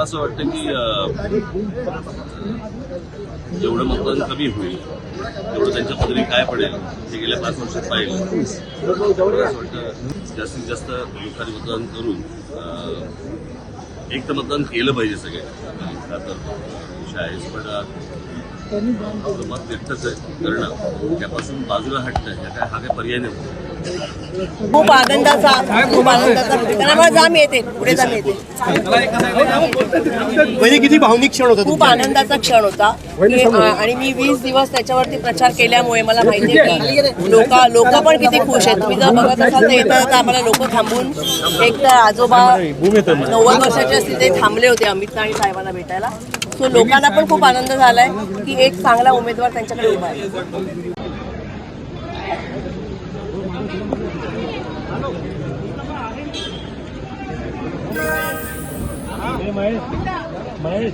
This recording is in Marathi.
असं वाटतं की जेवढं मतदान कमी होईल तेवढं त्यांच्या पदरी काय पडेल हे गेल्या पाच वर्षात पाहिलं. मला असं वाटतं जास्तीत जास्त लोकांनी मतदान करून एक तर मतदान केलं पाहिजे सगळे तर विषय आहेच पण आपलं मत व्यक्तच आहे. करणं त्यापासून बाजूला हटणं ह्या काय हा काय पर्याय नाही खूप आनंदाचा खूप आनंदाचा जाम येते पुढे जाम येते. म्हणजे किती भावनिक क्षण होता खूप आनंदाचा क्षण होता. की, आ, आणि मी वीस दिवस त्याच्यावरती प्रचार केल्यामुळे मला माहिती आहे की लोक लोक पण किती खुश आहेत. तुम्ही जर बघत असाल तर येता येता आम्हाला लोक थांबून एक तर आजोबा नव्वद वर्षाचे असतील ते थांबले होते अमित आणि साहेबांना भेटायला. सो लोकांना पण खूप आनंद झालाय की एक चांगला उमेदवार त्यांच्याकडे उभा आहे. महेश